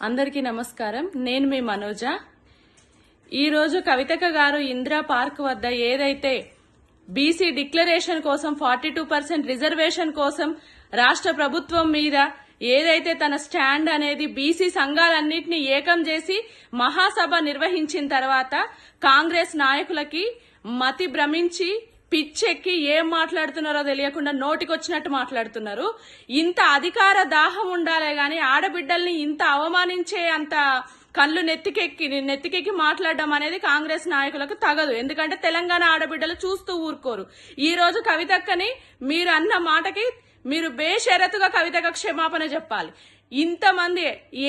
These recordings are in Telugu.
అందరికీ నమస్కారం. నేను మీ మనోజ. ఈరోజు కవితక గారు ఇందిరా పార్క్ వద్ద ఏదైతే బీసీ డిక్లరేషన్ కోసం ఫార్టీ టూ పర్సెంట్ రిజర్వేషన్ కోసం రాష్ట్ర ప్రభుత్వం మీద ఏదైతే తన స్టాండ్ అనేది బీసీ సంఘాలన్నింటినీ ఏకం చేసి మహాసభ నిర్వహించిన తర్వాత కాంగ్రెస్ నాయకులకి మతి భ్రమించి పిచ్చెక్కి ఏం మాట్లాడుతున్నారో తెలియకుండా నోటికొచ్చినట్టు మాట్లాడుతున్నారు. ఇంత అధికార దాహం ఉండాలే గాని ఆడబిడ్డల్ని ఇంత అవమానించే అంత కళ్ళు నెత్తికెక్కి నెత్తికెక్కి మాట్లాడడం అనేది కాంగ్రెస్ నాయకులకు తగదు. ఎందుకంటే తెలంగాణ ఆడబిడ్డలు చూస్తూ ఊరుకోరు. ఈ రోజు కవితక్కని మీరు అన్న మాటకి మీరు బేషరతుగా కవితకు క్షమాపణ చెప్పాలి. ఇంతమంది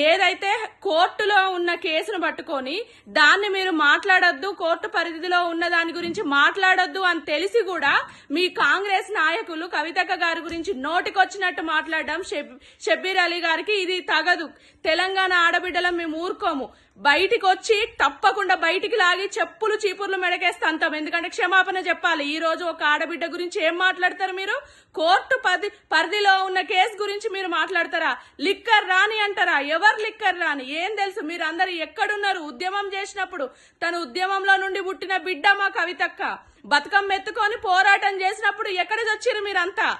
ఏదైతే కోర్టులో ఉన్న కేసును పట్టుకొని దాన్ని మీరు మాట్లాడొద్దు కోర్టు పరిధిలో ఉన్న దాని గురించి మాట్లాడొద్దు అని తెలిసి కూడా మీ కాంగ్రెస్ నాయకులు కవితక్క గారి గురించి నోటికొచ్చినట్టు మాట్లాడడం షబ్బీర్ అలీ గారికి ఇది తగదు. తెలంగాణ ఆడబిడ్డలం మేము ఊరుకోము. బయటికి వచ్చి తప్పకుండా బయటికి లాగి చెప్పులు చీపుర్లు మెడకేస్తాంతాం ఎందుకంటే క్షమాపణ చెప్పాలి. ఈ రోజు ఒక ఆడబిడ్డ గురించి ఏం మాట్లాడతారు మీరు? కోర్టు పది పరిధిలో ఉన్న కేసు గురించి మీరు మాట్లాడతారా? లిక్కర్ రాని అంటారా? ఎవరు లిక్కర్ రాని ఏం తెలుసు? మీరు అందరు ఎక్కడున్నారు? ఉద్యమం చేసినప్పుడు తన ఉద్యమంలో నుండి పుట్టిన బిడ్డ మా కవితక్క. బతుకమ్మ ఎత్తుకొని పోరాటం చేసినప్పుడు ఎక్కడ చచ్చారు మీరంతా?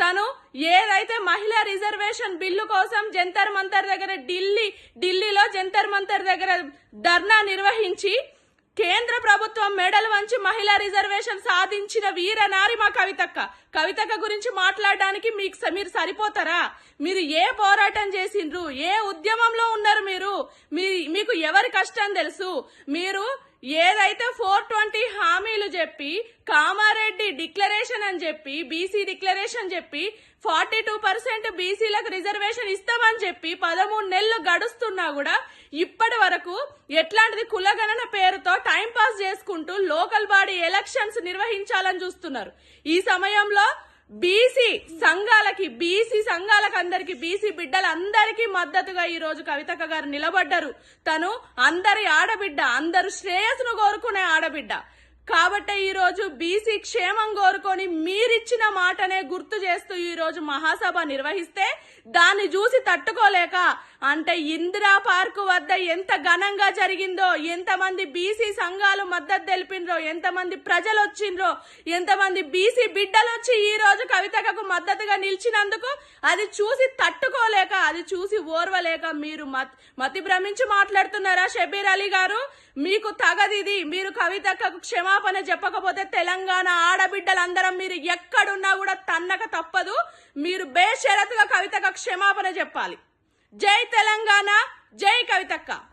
తను ఏదైతే మహిళా రిజర్వేషన్ బిల్లు కోసం జంతర్ మంతర్ దగ్గర ఢిల్లీ ఢిల్లీలో జంతర్ మంతర్ దగ్గర ధర్నా నిర్వహించి కేంద్ర ప్రభుత్వం మెడల్ వంచి మహిళా రిజర్వేషన్ సాధించిన వీర నారి మా కవితక్క. కవితక్క గురించి మాట్లాడడానికి మీకు స- మీరు సరిపోతారా? మీరు ఏ పోరాటం చేసిండ్రు? ఏ ఉద్యమంలో ఉన్నారు మీరు? మీ- మీకు ఎవరి కష్టం తెలుసు? మీరు ఏదైతే ఫోర్ ట్వంటీ హామీలు చెప్పి కామారెడ్డి డిక్లరేషన్ అని చెప్పి బీసీ డిక్లరేషన్ చెప్పి ఫార్టీ టూ పర్సెంట్ బీసీలకు రిజర్వేషన్ ఇస్తామని చెప్పి పదమూడు నెలలు గడుస్తున్నా కూడా ఇప్పటి వరకు ఎట్లాంటిది కులగణన పేరుతో టైం పాస్ చేసుకుంటూ లోకల్ బాడీ ఎలక్షన్స్ నిర్వహించాలని చూస్తున్నారు. ఈ సమయంలో బీసీ సంఘాలకి బీసీ సంఘాలకు అందరికి బీసీ బిడ్డలందరికీ మద్దతుగా ఈ రోజు కవితక్క గారు నిలబడ్డారు. తను అందరి ఆడబిడ్డ అందరు శ్రేయస్సును కోరుకునే ఆడబిడ్డ. కాబట్టి ఈరోజు బీసీ క్షేమం కోరుకొని మీరిచ్చిన మాటనే గుర్తు చేస్తూ ఈరోజు మహాసభ నిర్వహిస్తే దాన్ని చూసి తట్టుకోలేక అంటే ఇందిరా పార్కు వద్ద ఎంత ఘనంగా జరిగిందో ఎంతమంది బీసీ సంఘాలు మద్దతు తెలిపినరో ఎంతమంది ప్రజలు వచ్చిండ్రో ఎంతమంది బీసీ బిడ్డలు వచ్చి ఈ రోజు కవితకు మద్దతుగా నిలిచినందుకు అది చూసి తట్టుకోలేక అది చూసి ఓర్వలేక మీరు మత్- మతి భ్రమించి మాట్లాడుతున్నారా షబీర్ అలీ గారు? మీకు తగదిది మీరు కవితకు క్షమాపణ చెప్పకపోతే తెలంగాణ ఆడబిడ్డలందరం మీరు ఎక్కడున్నా కూడా తన్నక తప్పదు. మీరు బేషరతుగా కవితకు క్షమాపణ చెప్పాలి. జై తెలంగాణ జై కవితక్క.